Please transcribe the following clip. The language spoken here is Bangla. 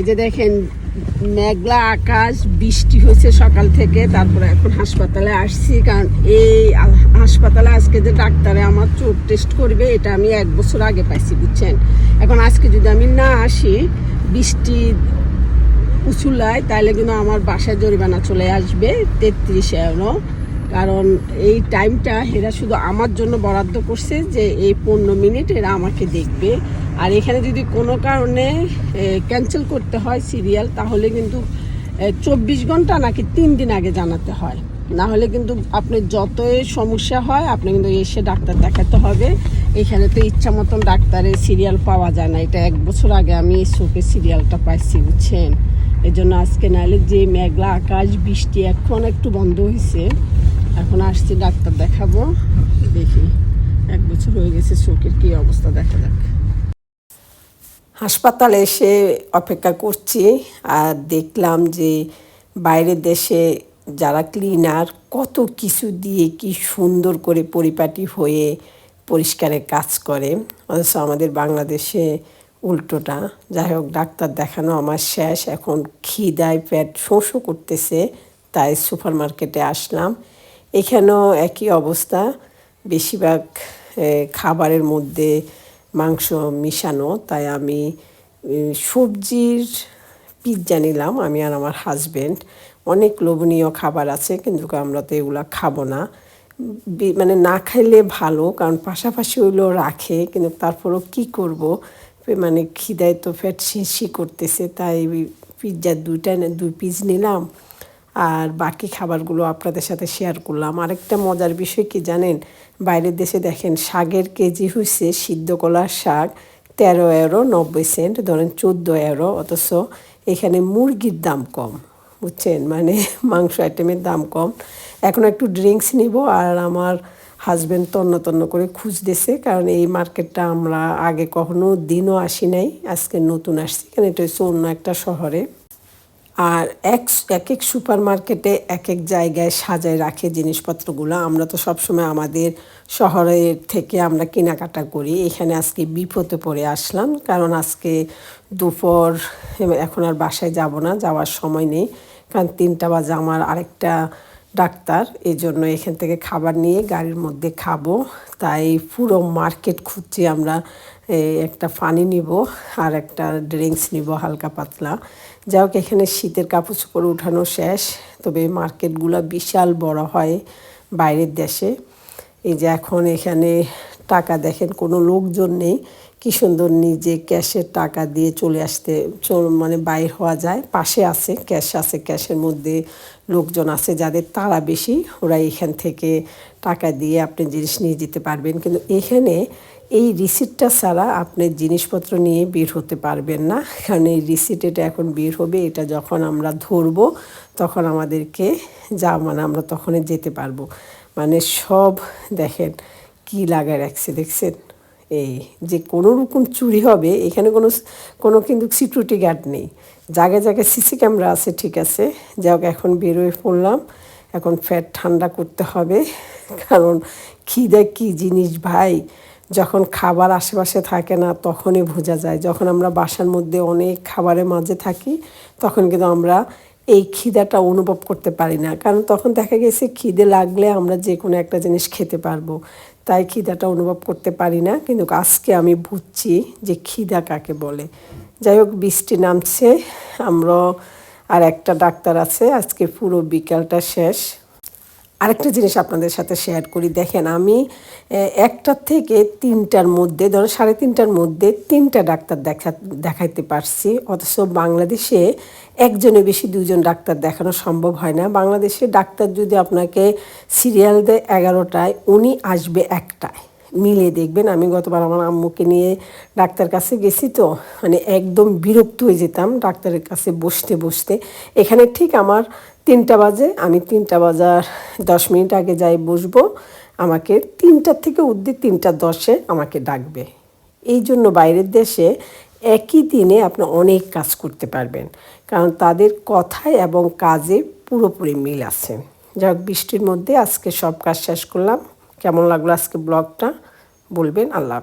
এই যে দেখেন, মেঘলা আকাশ, বৃষ্টি হয়েছে সকাল থেকে, তারপরে এখন হাসপাতালে আসছি, কারণ এই হাসপাতালে আজকে যে ডাক্তারে আমার চোখ টেস্ট করবে, এটা আমি এক বছর আগে পাইছি, বুঝছেন? এখন আজকে যদি আমি না আসি, বৃষ্টি উঁচুলায় তাহলে কিন্তু আমার বাসায় জরিমানা চলে আসবে, তেত্রিশ এরো কারণ এই টাইমটা এরা শুধু আমার জন্য বরাদ্দ করছে যে এই পনেরো মিনিট এরা আমাকে দেখবে। আর এখানে যদি কোনো কারণে ক্যান্সেল করতে হয় সিরিয়াল তাহলে কিন্তু চব্বিশ ঘণ্টা নাকি তিন দিন আগে জানাতে হয়। না হলে কিন্তু আপনি যতই সমস্যা হয়, আপনি কিন্তু এসে ডাক্তার দেখাতে হবে। এখানে তো ইচ্ছা মতন ডাক্তারের সিরিয়াল পাওয়া যায় না। এটা এক বছর আগে আমি চোখে সিরিয়ালটা পাইছি, বুঝছেন? এই জন্য আজকে নাহলে যে মেঘলা আকাশ, বৃষ্টি এখন একটু বন্ধ হয়েছে এখন আসছি ডাক্তার দেখাবো। দেখি, এক বছর হয়ে গেছে চোখের কি অবস্থা, দেখা যাক। হাসপাতালে এসে অপেক্ষা করছি, আর দেখলাম যে বাইরের দেশে যারা ক্লিনার, কত কিছু দিয়ে কি সুন্দর করে পরিপাটি হয়ে পরিষ্কারের কাজ করে। অথচ আমাদের বাংলাদেশে উল্টোটা। যাই হোক, ডাক্তার দেখানো আমার শেষ। এখন খিদায় পেট শোষও করতেছে, তাই সুপার মার্কেটে আসলাম। এখানেও একই অবস্থা। বেশিরভাগ খাবারের মধ্যে মাংস মিশানো। তাই আমি সবজির পিৎজা নিলাম, আমি আর আমার হাজবেন্ড। অনেক লোভনীয় খাবার আছে, কিন্তু আমরা তো এগুলা খাব না। মানে না খাইলে ভালো, কারণ পাশাপাশি হইল রাখে, কিন্তু তারপরও কি করব? মানে খিদায় তো ফ্যাট শিশি করতেছে, তাই পিৎজা দুইটা দুই পিস নিলাম। আর বাকি খাবারগুলো আপনাদের সাথে শেয়ার করলাম। আরেকটা মজার বিষয় কি জানেন? বাইরের দেশে দেখেন, শাকের কেজি হয়েছে সিদ্ধ কলার শাক তেরো এরো নব্বই সেন্ট ধরেন চোদ্দ এরো অথচ এখানে মুরগির দাম কম, বুঝছেন? মানে মাংস আইটেমের দাম কম। এখন একটু ড্রিঙ্কস নিব আর আমার হাজব্যান্ড তন্ন তন্ন করে খুঁজতেছে, কারণ এই মার্কেটটা আমরা আগে কখনো দিনও আসি নাই, আজকে নতুন আসছি, কারণ এটা হচ্ছে অন্য একটা শহরে। আর এক এক এক সুপার মার্কেটে এক এক জায়গায় সাজায় রাখে জিনিসপত্রগুলো। আমরা তো সবসময় আমাদের শহরের থেকে আমরা কেনাকাটা করি। এখানে আজকে বিপদে পড়ে আসলাম, কারণ আজকে দুপুর এখন আর বাসায় যাব না, যাওয়ার সময় নেই, কারণ তিনটা বাজে আমার আরেকটা ডাক্তার এই জন্য এখান থেকে খাবার নিয়ে গাড়ির মধ্যে খাব। তাই পুরো মার্কেট খুঁজছি আমরা একটা পানি নিব আর একটা ড্রিঙ্কস নিব হালকা পাতলা। যাই হোক, এখানে শীতের কাপড় চোপড় উঠানো শেষ। তবে মার্কেটগুলো বিশাল বড় হয় বাইরের দেশে। এই যে এখন এখানে টাকা দেখেন, কোনো লোকজন নেই। কি সুন্দর নিজে ক্যাশের টাকা দিয়ে চলে আসতে মানে বাইর হওয়া যায়। পাশে আছে ক্যাশ আছে ক্যাশের মধ্যে লোকজন আছে যাদের তারা বেশি। ওরা এখান থেকে টাকা দিয়ে আপনি জিনিস নিয়ে যেতে পারবেন। কিন্তু এখানে এই রিসিটটা ছাড়া আপনি জিনিসপত্র নিয়ে বের হতে পারবেন না। কারণ এই রিসিট এটা এখন বের হবে, এটা যখন আমরা ধরবো, তখন আমাদেরকে যা মানে আমরা তখনই যেতে পারব। মানে সব দেখেন কি লাগায় রাখছে, দেখছেন? এই যে কোনো রকম চুরি হবে, এখানে কোনো কোনো কিন্তু সিকিউরিটি গার্ড নেই। জায়গায় জায়গায় সিসি ক্যামেরা আছে, ঠিক আছে। যা হোক, এখন বেরোয় পড়লাম। এখন ফ্যাট ঠান্ডা করতে হবে। কারণ খিদে কি জিনিস ভাই? যখন খাবার আশেপাশে থাকে না, তখনই বোঝা যায়। যখন আমরা বাসার মধ্যে অনেক খাবারের মাঝে থাকি, তখন কিন্তু আমরা এই খিদাটা অনুভব করতে পারি না। কারণ তখন দেখা গেছে খিদে লাগলে আমরা যে কোনো একটা জিনিস খেতে পারব। তাই খিদাটা অনুভব করতে পারি না। কিন্তু আজকে আমি বুঝছি যে খিদা কাকে বলে। যাই হোক, বৃষ্টি নামছে আমরা আর একটা ডাক্তার আছে। আজকে পুরো বিকালটা শেষ। আরেকটা জিনিস আপনাদের সাথে শেয়ার করি। দেখেন, আমি একটার থেকে তিনটার মধ্যে, ধরো সাড়ে তিনটার মধ্যে তিনটা ডাক্তার দেখা, দেখাইতে পারছি। অথচ বাংলাদেশে একজনের বেশি দুজন ডাক্তার দেখানো সম্ভব হয় না। বাংলাদেশে ডাক্তার যদি আপনাকে সিরিয়াল দেয় এগারোটায়, উনি আসবে একটায়। মিলে দেখবেন, আমি গতবার আমার আম্মুকে নিয়ে ডাক্তার কাছে গেছি তো মানে একদম বিরক্ত হয়ে যেতাম ডাক্তারের কাছে বসতে বসতে। এখানে ঠিক আমার তিনটা বাজে, আমি তিনটা বাজার দশ মিনিট আগে যাই বসবো, আমাকে তিনটার থেকে উদ্দি তিনটা দশে আমাকে ডাকবে। এই জন্য বাইরের দেশে একই দিনে আপনি অনেক কাজ করতে পারবেন, কারণ তাদের কথায় এবং কাজে পুরোপুরি মিল আছে। যাক, বৃষ্টির মধ্যে আজকে সব কাজ শেষ করলাম। কেমন লাগল আজকে ব্লগটা? বলবেন, আল্লাহ।